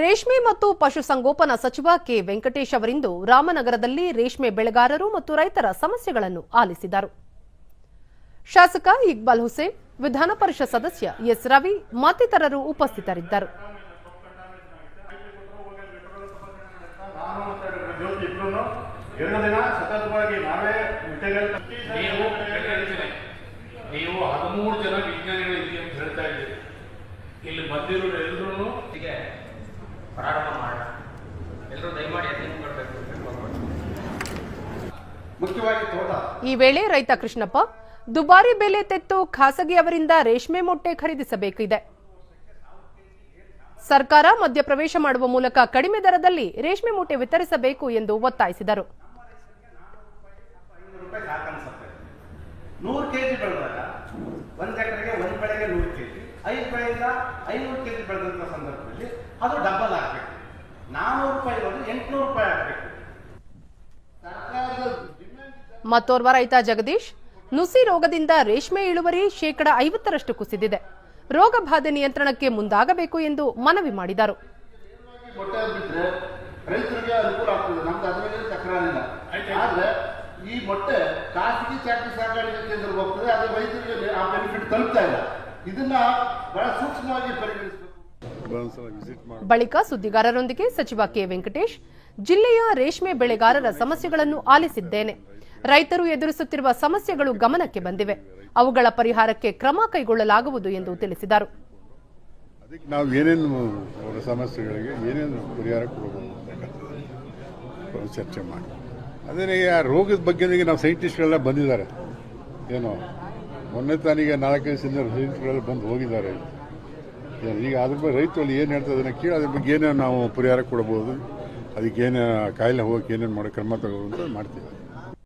ರೇಷ್ಮೆ ಮತ್ತು ಪಶುಸಂಗೋಪನಾ ಸಚಿವ ಕೆ ವೆಂಕಟೇಶ್ ಅವರಿಂದು ರಾಮನಗರದಲ್ಲಿ ರೇಷ್ಮೆ ಬೆಳೆಗಾರರು ಮತ್ತು ರೈತರ ಸಮಸ್ಯೆಗಳನ್ನು ಆಲಿಸಿದರು. ಶಾಸಕ ಇಕ್ಬಾಲ್ ಹುಸೇನ್, ವಿಧಾನ ಪರಿಷತ್ ಸದಸ್ಯ ಎಸ್ ರವಿ, ಮತ್ತಿತರರು ಉಪಸ್ಥಿತರಿದ್ದರು. ಅಂತ ಇಲ್ಲಿ ಬಂದಿರೋರು ಎಲ್ಲರೂ ಪ್ರಾರಂಭ ಮಾಡೋಣ. ಎಲ್ಲರೂ ದಯಮಾಡಿ ಅಧ್ಯಯನ ಮಾಡಬೇಕು ಮುಖ್ಯವಾಗಿ ತೋಟ. ಈ ವೇಳೆ ರೈತ ಕೃಷ್ಣಪ್ಪ ದುಬಾರಿ ಬೆಲೆ ತೆತ್ತು ಖಾಸಗಿ ಅವರಿಂದ ರೇಷ್ಮೆ ಮೊಟ್ಟೆ ಖರೀದಿಸಬೇಕಿದೆ. ಸರ್ಕಾರ ಮಧ್ಯಪ್ರವೇಶ ಮಾಡುವ ಮೂಲಕ ಕಡಿಮೆ ದರದಲ್ಲಿ ರೇಷ್ಮೆ ಮೊಟ್ಟೆ ವಿತರಿಸಬೇಕು ಎಂದು ಒತ್ತಾಯಿಸಿದರು. ನೂರು ಕೆಜಿ ಬೆಳೆದಾಗ ಒಂದು ಎಕರೆಗೆ ಒಂದು ಬೆಳೆಗೆ ನೂರು ಕೆ ಜಿ ಐದು ರೂಪಾಯಿಂದ ಐನೂರು ಕೆ ಜಿ ಬೆಳೆದಂಥ ಸಂದರ್ಭದಲ್ಲಿ ಅದು ಡಬಲ್ ಆಗಬೇಕು. ನಾನ್ನೂರು ರೂಪಾಯಿ ಇರೋದು ಎಂಟುನೂರು ರೂಪಾಯಿ ಆಗಬೇಕು. ಮತ್ತೋರ್ವ ರೈತ ಜಗದೀಶ್ ನುಸಿ ರೋಗದಿಂದ ರೇಷ್ಮೆ ಇಳುವರಿ ಶೇಕಡ ಐವತ್ತರಷ್ಟು ಕುಸಿದಿದೆ. ರೋಗ ಬಾಧೆ ನಿಯಂತ್ರಣಕ್ಕೆ ಮುಂದಾಗಬೇಕು ಎಂದು ಮನವಿ ಮಾಡಿದರು. ರೈತರಿಗೆ ಅನುಕೂಲ ಆಗ್ತದೆ. ನಮ್ದು ಅದ್ರ ಮೇಲೆ ತಕರಾರಿಲ್ಲ. ಆದ್ರೆ ಈ ಮೊಟ್ಟೆ ಖಾಸಗಿ ಚಾಕರಿ ಸಾಗಾಣಿಕೆ ಕೇಂದ್ರ ಹೋಗ್ತದೆ. ಅದು ರೈತರಿಗೆ ಆ ಬೆನಿಫಿಟ್ ತಲುಪ್ತಾ ಇಲ್ಲ. ಇದನ್ನ ಬಹಳ ಸೂಕ್ಷ್ಮವಾಗಿ ಪರಿಗಣಿಸಬೇಕು. ಒಂದ್ಸಲ ಬಳಿಕ ಸುದ್ದಿಗಾರರೊಂದಿಗೆ ಸಚಿವ ಕೆ ವೆಂಕಟೇಶ್ ಜಿಲ್ಲೆಯ ರೇಷ್ಮೆ ಬೆಳೆಗಾರರ ಸಮಸ್ಯೆಗಳನ್ನು ಆಲಿಸಿದ್ದೇನೆ. ರೈತರು ಎದುರಿಸುತ್ತಿರುವ ಸಮಸ್ಯೆಗಳು ಗಮನಕ್ಕೆ ಬಂದಿವೆ. ಅವುಗಳ ಪರಿಹಾರಕ್ಕೆ ಕ್ರಮ ಕೈಗೊಳ್ಳಲಾಗುವುದು ಎಂದು ತಿಳಿಸಿದರು. ಅದಕ್ಕೆ ನಾವು ಏನೇನು ಅವರ ಸಮಸ್ಯೆಗಳಿಗೆ ಏನೇನು ಪರಿಹಾರ ಕೊಡಬಹುದು ಚರ್ಚೆ ಮಾಡಿ. ಅದೇ ಆ ರೋಗದ ಬಗ್ಗೆ ನಾವು ಸೈಂಟಿಸ್ಟ್ಗಳೆಲ್ಲ ಬಂದಿದ್ದಾರೆ. ಏನೋ ಮೊನ್ನೆ ತಾನಿಗೆ ನಾಲ್ಕೈದು ಸಿಂದ ಸೈಂಟಿಸ್ಟ್ಗಳೆಲ್ಲ ಬಂದು ಹೋಗಿದ್ದಾರೆ. ಈಗ ಅದ್ರ ಬಗ್ಗೆ ರೈತರಲ್ಲಿ ಏನು ಹೇಳ್ತಾ ಅದನ್ನು ಕೇಳಿ, ಅದ್ರ ಬಗ್ಗೆ ಏನೇನು ನಾವು ಪರಿಹಾರ ಕೊಡ್ಬೋದು, ಅದಕ್ಕೆ ಏನೇನು ಕಾಯಿಲೆ ಹೋಗಕ್ಕೆ ಏನೇನು ಮಾಡೋ ಕ್ರಮ ತಗೋ ಅಂತ ಮಾಡ್ತೀವಿ